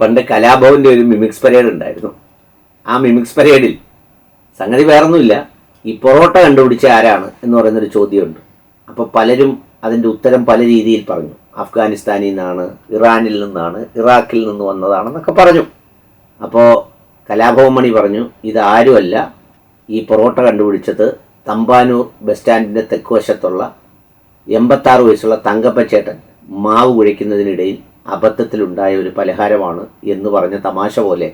പണ്ട് കലാഭവന്റെ ഒരു mimics parade ഉണ്ടായിരുന്നു. ആ മിമിക്സ് പരേഡിൽ സംഗതി വേറൊന്നുമില്ല. ഈ പൊറോട്ട കണ്ടുപിടിച്ച ആരാണ് എന്ന് പറയുന്നൊരു ചോദ്യമുണ്ട്. അപ്പോൾ പലരും അതിന്റെ ഉത്തരം പല രീതിയിൽ പറഞ്ഞു. അഫ്ഗാനിസ്ഥാനിൽ നിന്നാണ് ഇറാനിൽ നിന്നാണ് ഇറാഖിൽ നിന്ന് വന്നതാണെന്നൊക്കെ പറഞ്ഞു. അപ്പോൾ കലാഭവൻ മണി പറഞ്ഞു ഇത് ഇതാരുമല്ല ഈ പൊറോട്ട കണ്ടുപിടിച്ചത് തമ്പാനൂർ ബസ് സ്റ്റാൻഡിന്റെ തെക്കുവശത്തുള്ള എൺപത്താറ് വയസ്സുള്ള തങ്കപ്പച്ചേട്ടൻ. മാവ് കുഴയ്ക്കുന്നതിനിടയിൽ അബദ്ധത്തിലുണ്ടായ ഒരു പലഹാരമാണ് എന്ന് പറഞ്ഞ തമാശ പോലെ.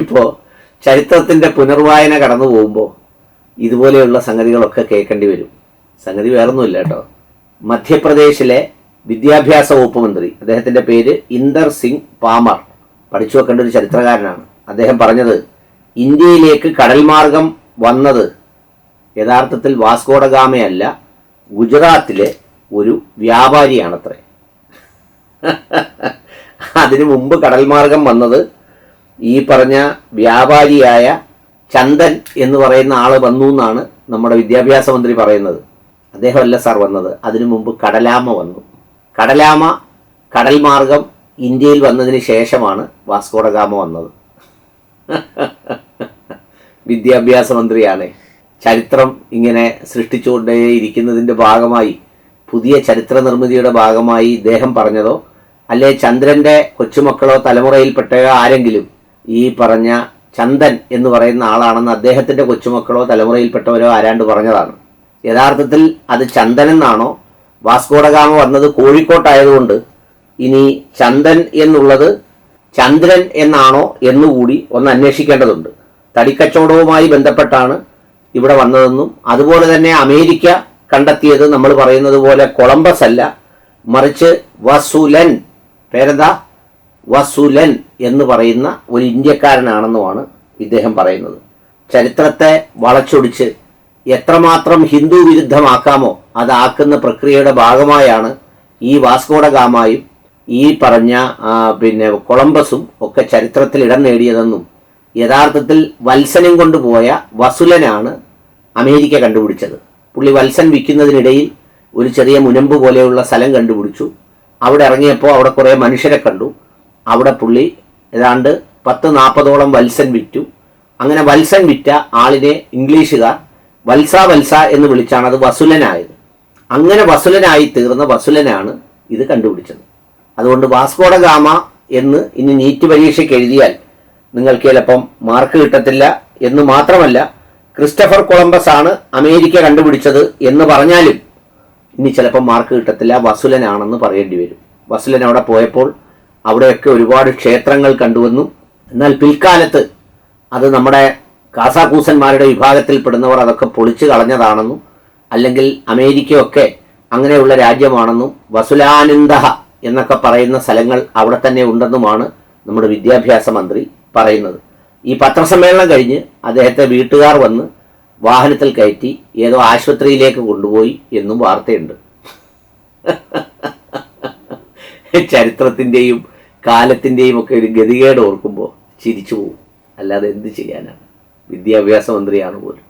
ഇപ്പോൾ ചരിത്രത്തിന്റെ പുനർവായന കടന്നു പോകുമ്പോൾ ഇതുപോലെയുള്ള സംഗതികളൊക്കെ കേൾക്കേണ്ടി വരും. സംഗതി വേറൊന്നുമില്ല കേട്ടോ. മധ്യപ്രദേശിലെ വിദ്യാഭ്യാസ വകുപ്പ് മന്ത്രി അദ്ദേഹത്തിന്റെ പേര് ഇന്ദർ സിംഗ് പാമർ പഠിച്ചു വെക്കേണ്ട ഒരു ചരിത്രകാരനാണ്. അദ്ദേഹം പറഞ്ഞത് ഇന്ത്യയിലേക്ക് കടൽ മാർഗം വന്നത് യഥാർത്ഥത്തിൽ വാസ്കോഡഗാമയല്ല ഗുജറാത്തിലെ ഒരു വ്യാപാരിയാണത്രേ. അതിനു മുമ്പ് കടൽ മാർഗം വന്നത് ഈ പറഞ്ഞ വ്യാപാരിയായ ചന്ദൻ എന്ന് പറയുന്ന ആൾ വന്നു എന്നാണ് നമ്മുടെ വിദ്യാഭ്യാസ മന്ത്രി പറയുന്നത്. അദ്ദേഹമല്ല സാർ വന്നത്. അതിനു മുമ്പ് കടലാമ വന്നു. കടലാമ കടൽ മാർഗം ഇന്ത്യയിൽ വന്നതിന് ശേഷമാണ് വാസ്കോഡഗാമ വന്നത്. വിദ്യാഭ്യാസ മന്ത്രിയാണ്. ചരിത്രം ഇങ്ങനെ സൃഷ്ടിച്ചുകൊണ്ടേ ഇരിക്കുന്നതിന്റെ ഭാഗമായി പുതിയ ചരിത്ര നിർമ്മിതിയുടെ ഭാഗമായി ഇദ്ദേഹം പറഞ്ഞതോ? അല്ലെ ചന്ദ്രന്റെ കൊച്ചുമക്കളോ തലമുറയിൽപ്പെട്ടയോ ആരെങ്കിലും ഈ പറഞ്ഞ ചന്ദൻ എന്ന് പറയുന്ന ആളാണെന്ന് അദ്ദേഹത്തിന്റെ കൊച്ചുമക്കളോ തലമുറയിൽപ്പെട്ടവരോ ആരാണ്ട് പറഞ്ഞതാണ്? യഥാർത്ഥത്തിൽ അത് ചന്ദൻ എന്നാണോ? വാസ്കോഡഗാമ വന്നത് കോഴിക്കോട്ടായതുകൊണ്ട് ഇനി ചന്ദൻ എന്നുള്ളത് ചന്ദ്രൻ എന്നാണോ എന്നുകൂടി ഒന്ന് അന്വേഷിക്കേണ്ടതുണ്ട്. തടിക്കച്ചവടവുമായി ബന്ധപ്പെട്ടാണ് ഇവിടെ വന്നതെന്നും അതുപോലെ തന്നെ അമേരിക്ക കണ്ടെത്തിയത് നമ്മൾ പറയുന്നത് പോലെ കൊളംബസ് അല്ല. മറിച്ച് വസുലൻ പേരെന്താ? വസുലൻ എന്ന് പറയുന്ന ഒരു ഇന്ത്യക്കാരനാണെന്നുമാണ് ഇദ്ദേഹം പറയുന്നത്. ചരിത്രത്തെ വളച്ചൊടിച്ച് എത്രമാത്രം ഹിന്ദു വിരുദ്ധമാക്കാമോ അതാക്കുന്ന പ്രക്രിയയുടെ ഭാഗമായാണ് ഈ വാസ്കോഡ ഗാമായും ഈ പറഞ്ഞ പിന്നെ കൊളംബസും ഒക്കെ ചരിത്രത്തിൽ ഇടം നേടിയതെന്നും യഥാർത്ഥത്തിൽ വത്സനം കൊണ്ടുപോയ വസുലനാണ് അമേരിക്ക കണ്ടുപിടിച്ചത്. പുള്ളി വത്സൻ വിൽക്കുന്നതിനിടയിൽ ഒരു ചെറിയ മുനമ്പ് പോലെയുള്ള സ്ഥലം കണ്ടുപിടിച്ചു. അവിടെ ഇറങ്ങിയപ്പോൾ അവിടെ കുറേ മനുഷ്യരെ കണ്ടു. അവിടെ പുള്ളി ഏതാണ്ട് പത്ത് നാൽപ്പതോളം വത്സൻ വിറ്റു. അങ്ങനെ വത്സൻ വിറ്റ ആളിനെ ഇംഗ്ലീഷുകാർ വത്സ വത്സ എന്ന് വിളിച്ചാണ് അത് വസുലനായത്. അങ്ങനെ വസുലനായി തീർന്ന വസുലനാണ് ഇത് കണ്ടുപിടിച്ചത്. അതുകൊണ്ട് വാസ്കോഡ ഗാമ എന്ന് ഇനി നീറ്റ് പരീക്ഷയ്ക്ക് എഴുതിയാൽ നിങ്ങൾക്ക് ചിലപ്പം മാർക്ക് കിട്ടത്തില്ല എന്ന് മാത്രമല്ല ക്രിസ്റ്റഫർ കൊളംബസ് ആണ് അമേരിക്ക കണ്ടുപിടിച്ചത് എന്ന് പറഞ്ഞാലും ഇനി ചിലപ്പോൾ മാർക്ക് കിട്ടത്തില്ല. വസുലനാണെന്ന് പറയേണ്ടി വരും. വസുലൻ അവിടെ പോയപ്പോൾ അവിടെയൊക്കെ ഒരുപാട് ക്ഷേത്രങ്ങൾ കണ്ടുവന്നു. എന്നാൽ പിൽക്കാലത്ത് അത് നമ്മുടെ കാസാക്കൂസന്മാരുടെ വിഭാഗത്തിൽപ്പെടുന്നവർ അതൊക്കെ പൊളിച്ചു കളഞ്ഞതാണെന്നും അല്ലെങ്കിൽ അമേരിക്കയൊക്കെ അങ്ങനെയുള്ള രാജ്യമാണെന്നും വസുലാനന്ദ എന്നൊക്കെ പറയുന്ന സ്ഥലങ്ങൾ അവിടെ തന്നെ ഉണ്ടെന്നുമാണ് നമ്മുടെ വിദ്യാഭ്യാസ മന്ത്രി പറയുന്നത്. ഈ പത്രസമ്മേളനം കഴിഞ്ഞ് അദ്ദേഹത്തെ വീട്ടുകാർ വന്ന് വാഹനത്തിൽ കയറ്റി ഏതോ ആശുപത്രിയിലേക്ക് കൊണ്ടുപോയി എന്നും വാർത്തയുണ്ട്. ചരിത്രത്തിന്റെയും കാലത്തിന്റെയും ഒക്കെ ഒരു ഗതികേട് ഓർക്കുമ്പോൾ ചിരിച്ചു പോകും അല്ലാതെ എന്ത് ചെയ്യാനാണ്? വിദ്യാഭ്യാസ മന്ത്രിയാണ് പോലും.